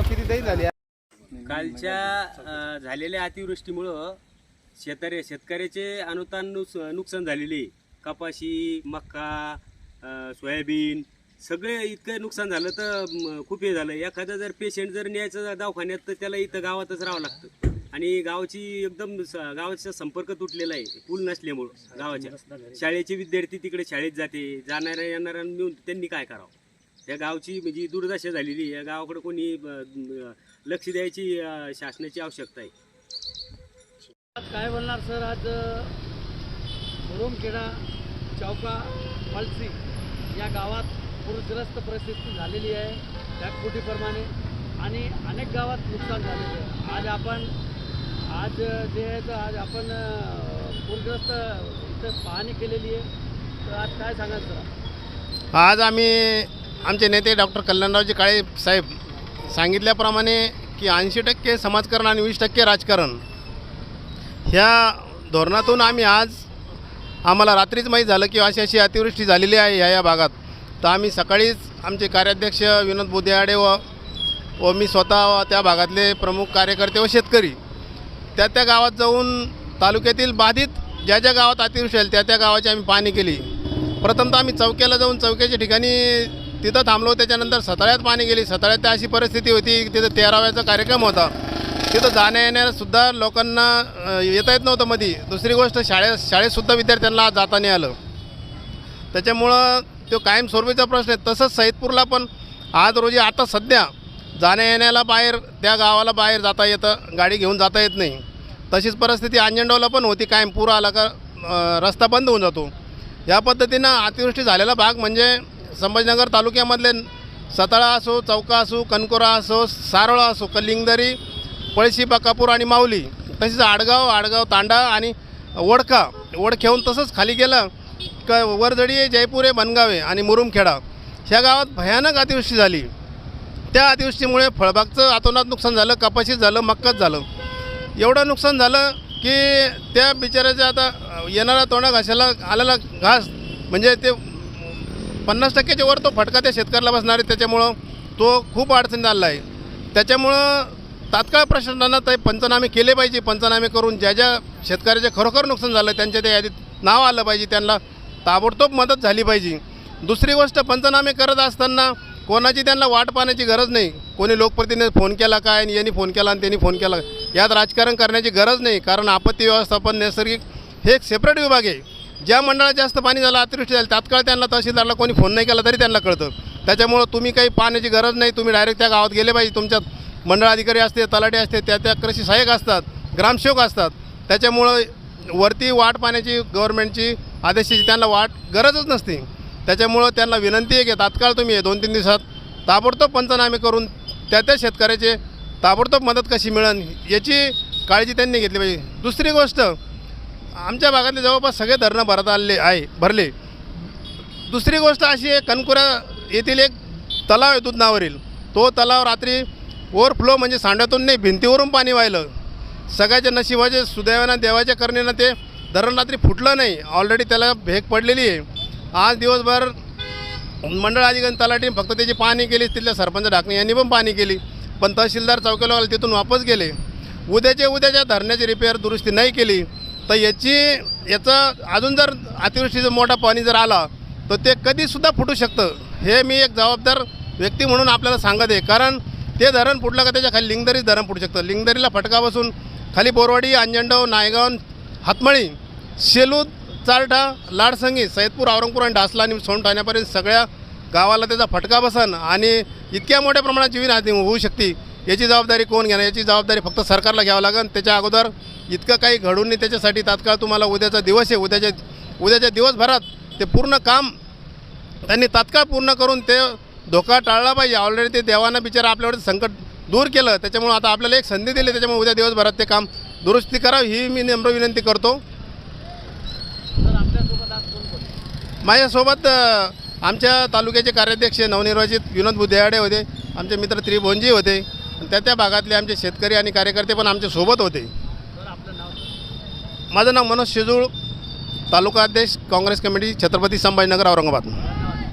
किती दही कालच्या झालेल्या अतिवृष्टीमुळं शेतकरी शेतकऱ्याचे अनुदान नुकसान झालेले. कपाशी मक्का सोयाबीन सगळे इतकं नुकसान झालं तर खूप हे झालं. एखादा जर पेशंट जर न्यायचं दवाखान्यात तर त्याला इथं गावातच राहावं लागतं. आणि गावाची एकदम गावाचा संपर्क तुटलेला आहे. पूल नसल्यामुळं गावाच्या. शाळेचे विद्यार्थी तिकडे शाळेत जाते. जाणाऱ्या येणाऱ्या मिळून त्यांनी काय करावं? या गावची म्हणजे दुर्दशा झालेली या गावाकडे कोणी लक्ष द्यायची शासनाची आवश्यकता आहे. काय बोलणार सर? आज मुरुमखेडा चौका पलसी या गावात पूरग्रस्त परिस्थिती झालेली आहे. ढगफुटीप्रमाणे आणि अनेक गावात नुकसान झालेलं आहे. आज आपण आज जे आहे तर आज आपण पूरग्रस्त इथं पाहणी केलेली आहे. तर आज काय सांगाल सर? आज आम्ही आमचे नेते डॉक्टर कल्याणरावजी काळे साहेब सांगितल्याप्रमाणे की ऐंशी टक्के समाजकारण आणि वीस टक्के राजकारण. ह्या धोरणातून आम्ही आज आम्हाला रात्रीच माहीत झालं की अशी अशी अतिवृष्टी झालेली आहे ह्या या भागात. तर आम्ही सकाळीच आमचे कार्याध्यक्ष विनोद बुदेआडे व व मी स्वतः त्या भागातले प्रमुख कार्यकर्ते व शेतकरी त्या त्या गावात जाऊन तालुक्यातील बाधित ज्या ज्या गावात अतिवृष्टी झाली त्या त्या गावाची आम्ही पाहणी केली. प्रथमतः आम्ही चौक्याला जाऊन चौक्याच्या ठिकाणी तिथं थांबलो. त्याच्यानंतर सताळ्यात पाणी गेली सताळ्यात तर अशी परिस्थिती होती तिथं तेराव्याचा कार्यक्रम होता. तिथं जाण्या येण्यासुद्धा लोकांना येता येत नव्हतं मध्ये दुसरी गोष्ट शाळेत शाळेतसुद्धा विद्यार्थ्यांना आज जाता नाही आलं. त्याच्यामुळं तो कायमस्वरूपीचा प्रश्न आहे. तसंच सैदपूरला पण आज रोजी आता सध्या जाण्या येण्याला बाहेर त्या गावाला बाहेर जाता येतं गाडी घेऊन जाता येत नाही. तशीच परिस्थिती अंजनगावला पण होती. कायम पूर आला का रस्ता बंद होऊन जातो. या पद्धतीनं अतिवृष्टी झालेला भाग म्हणजे संभाजीनगर तालुक्यामधले सताळा असो चौका असो कनकोरा असो सारोळा असो कलिंगदरी पळशी कापूर आणि माऊली. तसेच आडगाव आडगाव तांडा आणि वडका. वडखेहून तसंच खाली गेलं. क वरजडी आहे जयपूर आहे बनगाव आणि मुरुमखेडा. ह्या गावात भयानक अतिवृष्टी झाली. त्या अतिवृष्टीमुळे फळबागचं आतोनात नुकसान झालं कपाशीत झालं मक्काच झालं. एवढं नुकसान झालं की त्या बिचाऱ्याच्या आता येणारा तोंडा घासाला आलेला घास म्हणजे ते पन्नास टक्क्याच्या वर तो फटका त्या शेतकऱ्याला बसणार आहे. त्याच्यामुळं तो खूप अडचणीत झालेला आहे. त्याच्यामुळं तात्काळ प्रशासनानं ते पंचनामे केले पाहिजे. पंचनामे करून ज्या ज्या शेतकऱ्याचे खरोखर नुकसान झालं त्यांच्या त्या यादीत नाव आलं पाहिजे. त्यांना ताबडतोब मदत झाली पाहिजे. दुसरी गोष्ट पंचनामे करत असताना कोणाची त्यांना वाट पाहण्याची गरज नाही. कोणी लोकप्रतिनिधी फोन केला काय आणि यांनी फोन केला आणि त्यांनी फोन केला. यात राजकारण करण्याची गरज नाही. कारण आपत्ती व्यवस्थापन नैसर्गिक हे एक सेपरेट विभाग आहे. ज्या मंडळात जास्त पाणी झालं अतिवृष्टी झाली तात्काळ त्यांना तहसीलदारला कोणी फोन नाही केला तरी त्यांना कळतं. त्याच्यामुळं तुम्ही काही पाहण्याची गरज नाही. तुम्ही डायरेक्ट त्या गावात गेले पाहिजे. तुमच्यात मंडळ अधिकारी असते तलाठी असते त्या त्या कृषी सहाय्यक असतात ग्रामसेवक असतात. त्याच्यामुळं वरती वाट पाण्याची गव्हर्नमेंटची आदेशाची त्यांना वाट गरजच नसते. त्याच्यामुळं त्यांना विनंती आहे की तात्काळ तुम्ही हे दोन तीन दिवसात ताबडतोब पंचनामे करून त्या त्या शेतकऱ्याचे ताबडतोब मदत कशी मिळेल याची काळजी त्यांनी घेतली पाहिजे. दुसरी गोष्ट आमच्या भागातले जवळपास सगळे धरणं भरत आले आहे भरले. दुसरी गोष्ट अशी आहे कणकुरा येथील एक तलाव आहे दुधनावरील. तो तलाव रात्री ओव्हरफ्लो म्हणजे सांड्यातून नाही भिंतीवरून पाणी वाहिलं. सगळ्याच्या नशिबाचे सुदैवानं देवाच्या करणेनं ते धरण रात्री फुटलं नाही. ऑलरेडी त्याला भेक पडलेली आहे. आज दिवसभर मंडळ अधिकारी तलाटीने फक्त त्याची पाहणी केली तिथल्या सरपंच ढाकणे यांनी पण पाहणी केली. पण तहसीलदार चौकीला आले तिथून वापस गेले. उद्याच्या उद्याच्या धरणाची रिपेअर दुरुस्ती नाही केली. तर याची याचं अजून जर अतिवृष्टीचं मोठा पाणी जर आला तर ते कधीसुद्धा फुटू शकतं. हे मी एक जबाबदार व्यक्ती म्हणून आपल्याला सांगत आहे. कारण ते धरण फुटलं का त्याच्याखाली लिंगदरीच धरण फुटू शकतं. लिंगदरीला फटका बसून खाली बोरवाडी अंजंडव नायगाव हातमळी शेलूद चारठा लाडसंगी सैदपूर औरंगपूर आणि डासला आणि सोन ठाण्यापर्यंत सगळ्या गावाला त्याचा फटका बसन आणि इतक्या मोठ्या प्रमाणात जीवितहानी होऊ शकते. याची जबाबदारी कोण घेणार? याची जबाबदारी फक्त सरकारला घ्यावं लागेल त्याच्या अगोदर इतकं काही घडून नाही. त्याच्यासाठी तात्काळ तुम्हाला उद्याचा दिवस आहे. उद्याच्या उद्याच्या दिवसभरात ते पूर्ण काम त्यांनी तात्काळ पूर्ण करून ते धोका टाळला पाहिजे. ऑलरेडी ते देवानं बिचारा आपल्यावर संकट दूर केलं. त्याच्यामुळं आता आपल्याला एक संधी दिली. त्याच्यामुळे उद्या दिवसभरात ते काम दुरुस्ती करावं ही मी नम्र विनंती करतो. माझ्यासोबत आमच्या तालुक्याचे कार्याध्यक्ष नवनिर्वाचित विनोद बुद्धेहाडे होते. आमचे मित्र त्रिभोंजी होते. आणि त्या त्या भागातले आमचे शेतकरी आणि कार्यकर्ते पण आमच्यासोबत होते. माझं नाव मनोज शेजूळ तालुका अध्यक्ष काँग्रेस कमिटी छत्रपती संभाजीनगर औरंगाबाद.